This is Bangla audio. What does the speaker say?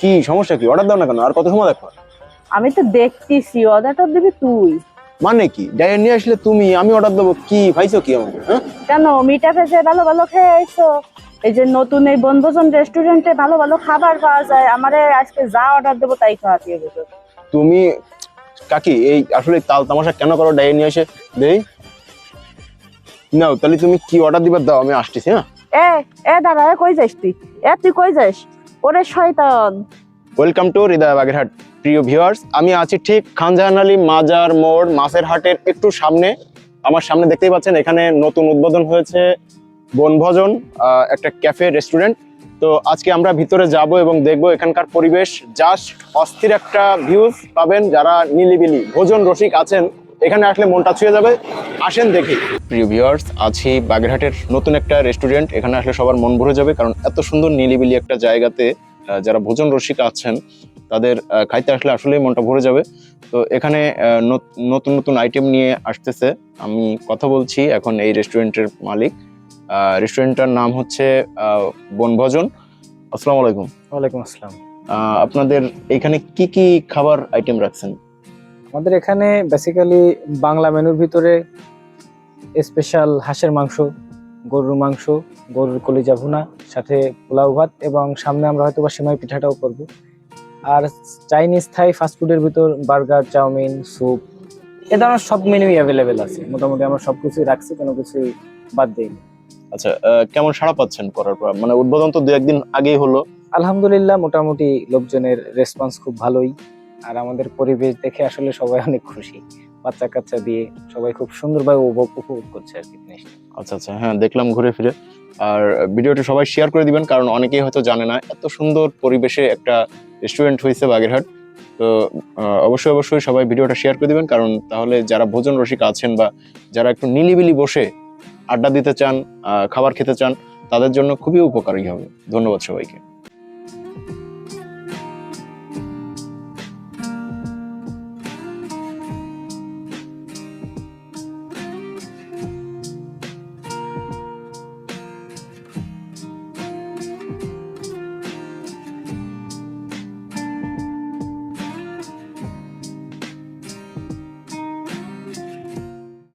কি সমস্যা কি? অর্ডার দাও না কেন? আর কত সময় দেখো আমি তো দেখতেছি অর্ডারটা দিবি তুই। মানে কি? ডাইরেক্ট নিয়ে আসলে তুমি আমি অর্ডার দেবো কি কি আমাকে হ্যাঁ? কেন মিটা ফেসে ভালো ভালো খেয়ে আইছো? এই যে নতুন এই বনভোজন রেস্টুরেন্টে ভালো ভালো খাবার পাওয়া যায় আমারে আজকে যা অর্ডার দেবো তাই খাওয়াতে হবে। তুমি কাকি এই আসলে তাল তামাশা কেন করো? ডাইরেক্ট নিয়ে এসে দেই। নাও তাহলে তুমি কি অর্ডার দিবার দাও? আমি আসতেছি হ্যাঁ? এ এ এ কই যাস তুই? এ তুই কই যাস? ওরে শয়তান। Welcome to Hriday Bagerhat. প্রিয় ভিউয়ার্স আমি আছি ঠিক খানজাহান মাজার মোড়, মাছের হাটের একটু সামনে। আমার সামনে দেখতেই পাচ্ছেন এখানে নতুন উদ্বোধন হয়েছে বনভোজন একটা ক্যাফে রেস্টুরেন্ট তো আজকে আমরা ভিতরে যাব এবং দেখব এখানকার পরিবেশ। জাস্ট অস্থির একটা ভিউজ পাবেন যারা নিলিবিলি, ভোজন রসিক আছেন। এখানে আসলে মনটা ছুঁয়ে যাবে। আসেন দেখি। প্রিয় ভিউয়ার্স আছি বাগেরহাটের নতুন একটা রেস্টুরেন্ট এখানে আসলে সবার মন ভরে যাবে কারণ এত সুন্দর নিলিবিলি একটা জায়গাতে যারা ভোজন রসিক আছেন তাদের খাইতে আসলে আসলেই মনটা ভরে যাবে। তো এখানে নতুন নতুন আইটেম নিয়ে আসতেছে। আমি কথা বলছি এখন এই রেস্টুরেন্টের মালিক। রেস্টুরেন্টটার নাম হচ্ছে আহ, বনভোজন। আসসালামু আলাইকুম। ওয়ালাইকুম আসসালাম। আপনাদের এখানে কি কি খাবার আইটেম রাখছেন? আমাদের এখানে বেসিক্যালি বাংলা মেনুর ভিতরে স্পেশাল হাঁসের মাংস গরুর মাংস গরুর কলিজা ভুনা সাথে পোলাও ভাত এবং সামনে আমরা হয়তো বা সিমাই পিঠাটাও করব। আর চাইনিজ থাই ফাস্টফুডের ভিতর বার্গার চাউমিন স্যুপ এ ধরনের সব মেনুই অ্যাভেলেবেল আছে। মোটামুটি আমরা সব কিছুই রাখছি কোনো কিছুই বাদ দিইনি। আচ্ছা কেমন সাড়া পাচ্ছেন করার পর? মানে উদ্বোধন তো দু একদিন আগেই হলো। আলহামদুলিল্লাহ মোটামুটি লোকজনের রেসপন্স খুব ভালোই। আর আমাদের পরিবেশ দেখে আসলে সবাই অনেক খুশি। বাচ্চা কাচ্চা দিয়ে সবাই খুব সুন্দরভাবে উপভোগ করছে আর কি জিনিসটা। আচ্ছা আচ্ছা। হ্যাঁ দেখলাম ঘুরে ফিরে। আর ভিডিওটি সবাই শেয়ার করে দিবেন, কারণ অনেকেই হয়তো জানে না, এত সুন্দর পরিবেশে একটা রেস্টুরেন্ট হয়েছে বাগেরহাট। তো অবশ্যই অবশ্যই সবাই ভিডিওটা শেয়ার করে দিবেন, কারণ তাহলে যারা ভোজন রসিক আছেন বা যারা একটু নিলিবিলি বসে আড্ডা দিতে চান খাবার খেতে চান, তাদের জন্য খুবই উপকারী হবে। ধন্যবাদ সবাইকে।